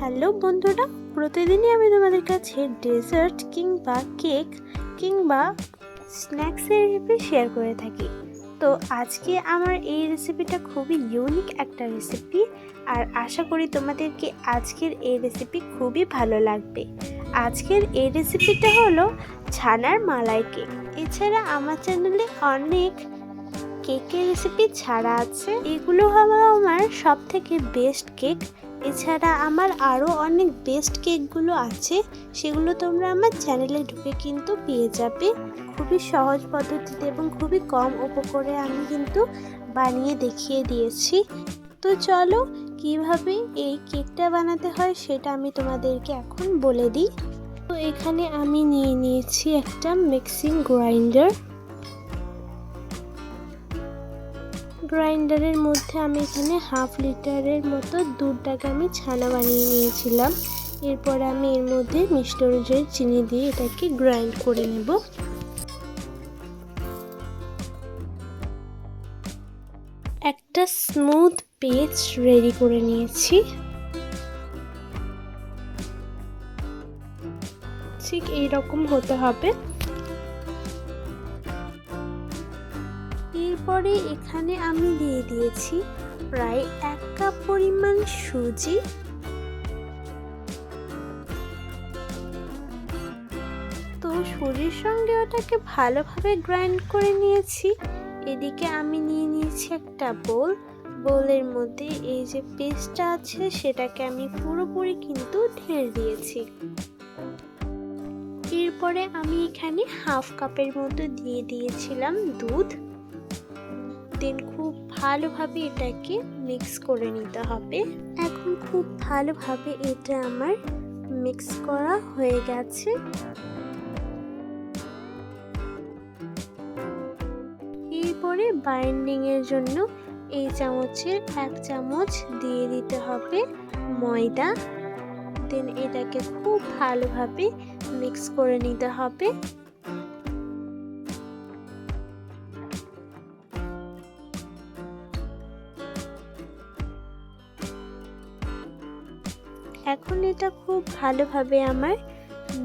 Hello বন্ধুরা, প্রতিদিনই আমি তোমাদের কাছে ডেজার্ট কিংবা কেক কিংবা স্ন্যাক্সের রেসিপি শেয়ার করে থাকি। তো আজকে আমার এই রেসিপিটা খুবই ইউনিক একটা রেসিপি আর আশা করি তোমাদেরকে আজকের এই রেসিপি খুবই ভালো লাগবে। আজকের এই রেসিপিটা হলো ছানার মালাই কেক এছাড়া আমার চ্যানেলে অনেক কেকের রেসিপি ছাড়া আছে। এগুলো হলো আমার সব থেকে বেস্ট কেক এছাড়া আমার আরও অনেক বেস্ট কেকগুলো আছে। সেগুলো তোমরা আমার চ্যানেলে ঢুকে কিন্তু পেয়ে যাবে। খুবই সহজ পদ্ধতিতে এবং খুবই কম উপকরণে আমি কিন্তু বানিয়ে দেখিয়ে দিয়েছি। তো চলো, কীভাবে এই কেকটা বানাতে হয় সেটা আমি তোমাদেরকে এখন বলে দিই। তো এখানে আমি নিয়ে নিয়েছি একটা মিক্সিং গ্রাইন্ডার গ্রাইন্ডারের মধ্যে আমি এখানে হাফ লিটারের মতো দুধটাকে আমি ছানা বানিয়ে নিয়েছিলাম। এরপরে আমি এর মধ্যে মিষ্টি অনুযায়ী চিনি দিয়ে এটাকে গ্রাইন্ড করে নেব। একটা স্মুথ পেস্ট রেডি করে নিয়েছি। ঠিক এইরকম হতে হবে। এরপরে এখানে আমি দিয়ে দিয়েছি প্রায় এক কাপ পরিমাণ সুজি। তো সুজির সঙ্গে ওটাকে ভালোভাবে গ্রাইন্ড করে নিয়েছি। এদিকে আমি নিয়ে নিয়েছি একটা বোল। বোলের মধ্যে এই যে পেস্টটা আছে সেটাকে আমি পুরোপুরি কিন্তু ঢেলে দিয়েছি। এরপরে আমি এখানে হাফ কাপের মতো দিয়ে দিয়েছিলাম দুধ। দেন খুব ভালোভাবে এটাকে মিক্স করে নিতে হবে। এখন খুব ভালোভাবে এটা আমার মিক্স করা হয়ে গেছে। এরপরে বাইন্ডিং এর জন্য এই চামচের এক চামচ দিয়ে দিতে হবে ময়দা। দেন এটাকে খুব ভালোভাবে মিক্স করে নিতে হবে। এখন এটা খুব ভালোভাবে আমার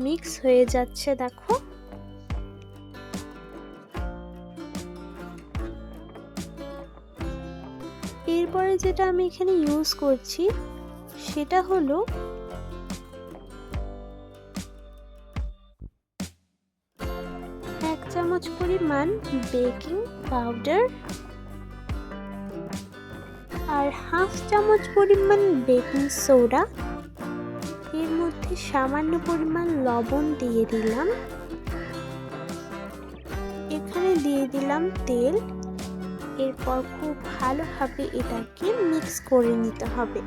মিক্স হয়ে যাচ্ছে, দেখো। এরপরে যেটা আমি এখানে ইউজ করছি, সেটা হলো এক চামচ পরিমাণ বেকিং পাউডার আর হাফ চামচ পরিমাণ বেকিং সোডা এর মধ্যে সামান্য পরিমাণ লবণ দিয়ে দিলাম। এখানে দিয়ে দিলাম তেল। এরপর খুব ভালোভাবে এটাকে মিক্স করে নিতে হবে।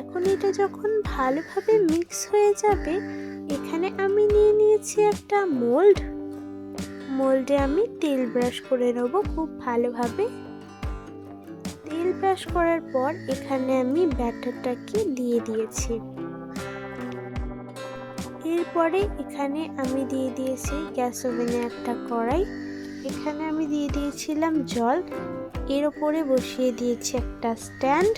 এখন এটা যখন ভালোভাবে মিক্স হয়ে যাবে, এখানে আমি নিয়ে নিয়েছি একটা মোল্ড মোল্ডে আমি তেল ব্রাশ করে নেব খুব ভালোভাবে। ব্রাশ করার পর এখানে আমি ব্যাটারটাকে দিয়ে দিয়েছি। এরপরে এখানে আমি দিয়ে দিয়েছি গ্যাস ওভেনে একটা কড়াই। এখানে আমি দিয়ে দিয়েছিলাম জল। এর ওপরে বসিয়ে দিয়েছি একটা স্ট্যান্ড।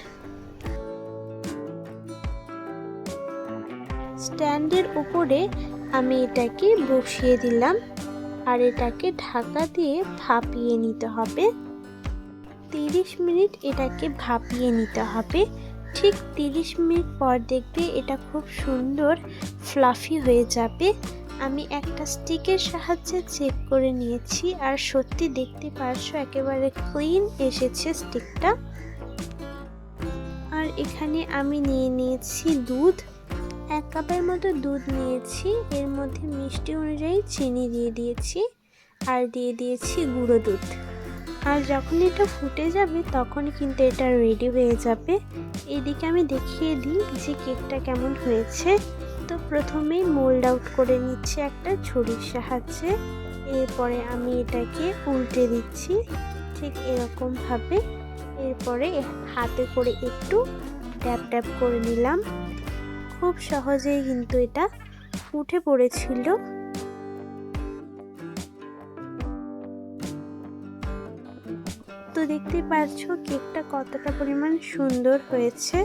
স্ট্যান্ডের উপরে আমি এটাকে বসিয়ে দিলাম। আর এটাকে ঢাকা দিয়ে ভাপিয়ে নিতে হবে। তিরিশ মিনিট এটাকে ভাপিয়ে নিতে হবে। ঠিক তিরিশ মিনিট পর দেখবে এটা খুব সুন্দর ফ্লাফি হয়ে যাবে। আমি একটা স্টিকের সাহায্যে চেক করে নিয়েছি আর সত্যি দেখতে পারছ একেবারে ক্লিন এসেছে স্টিকটা আর এখানে আমি নিয়ে নিয়েছি দুধ। এক কাপের মতো দুধ নিয়েছি, এর মধ্যে মিষ্টি অনুযায়ী চিনি দিয়ে দিয়েছি। আর দিয়ে দিয়েছি গুঁড়ো দুধ। আর যখন এটা ফুটে যাবে, তখন কিন্তু এটা রেডি হয়ে যাবে। এদিকে আমি দেখিয়ে দিই যে কেকটা কেমন হয়েছে। তো প্রথমেই মোল্ড আউট করে নিচ্ছি একটা ছুরির সাহায্যে। এরপরে আমি এটাকে উল্টে দিচ্ছি ঠিক এরকমভাবে। এরপরে হাতে করে একটু ট্যাপ ট্যাপ করে নিলাম। খুব সহজেই কিন্তু এটা উঠে পড়েছিল। তো তো দেখতেই পারছ কেকটা কতটা পরিমাণ সুন্দর হয়েছে।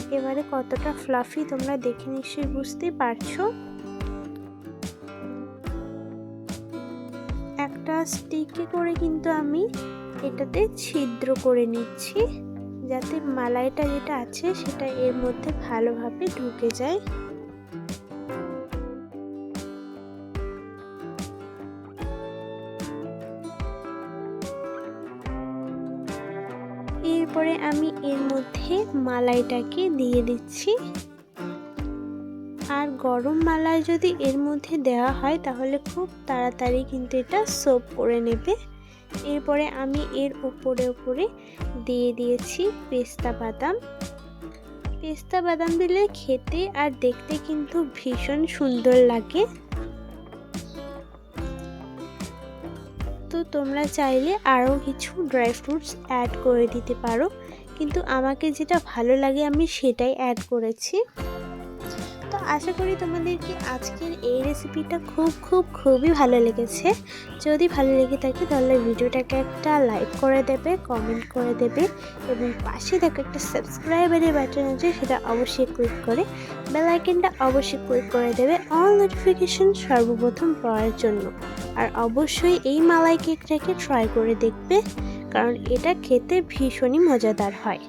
একেবারে কতটা ফ্লাফি তোমরা দেখে নিশ্চয়ই বুঝতে পারছ। একটা স্টিকে করে কিন্তু আমি এটাতে ছিদ্র করে নিচ্ছি, যাতে মালাইটা যেটা আছে সেটা এর মধ্যে ভালোভাবে ঢুকে যায়। এরপরে আমি এর মধ্যে মালাইটাকে দিয়ে দিচ্ছি। আর গরম মালাই যদি এর মধ্যে দেওয়া হয়, তাহলে খুব তাড়াতাড়ি কিন্তু এটা সোপ করে নেবে। এরপরে আমি এর উপরে উপরে দিয়ে দিয়েছি পেস্তা বাদাম। পেস্তা বাদাম দিলে খেতে আর দেখতে কিন্তু ভীষণ সুন্দর লাগে। তো তোমরা চাইলে আরও কিছু ড্রাই ফ্রুটস অ্যাড করে দিতে পারো। কিন্তু আমাকে যেটা ভালো লাগে আমি সেটাই অ্যাড করেছি। আশা করি তোমাদেরকে আজকের এই রেসিপিটা খুব খুব, খুবই ভালো লেগেছে। যদি ভালো লেগে থাকে তাহলে ভিডিওটাকে একটা লাইক করে দেবে কমেন্ট করে দেবে এবং পাশে দেখো একটা সাবস্ক্রাইবারের বাটন আছে সেটা অবশ্যই ক্লিক করে বেল অবশ্যই ক্লিক করে দেবে অল নোটিফিকেশন সর্বপ্রথম পাওয়ার জন্য। আর অবশ্যই এই মালাই কেকটাকে ট্রাই করে দেখবে, কারণ এটা খেতে ভীষণই মজাদার হয়।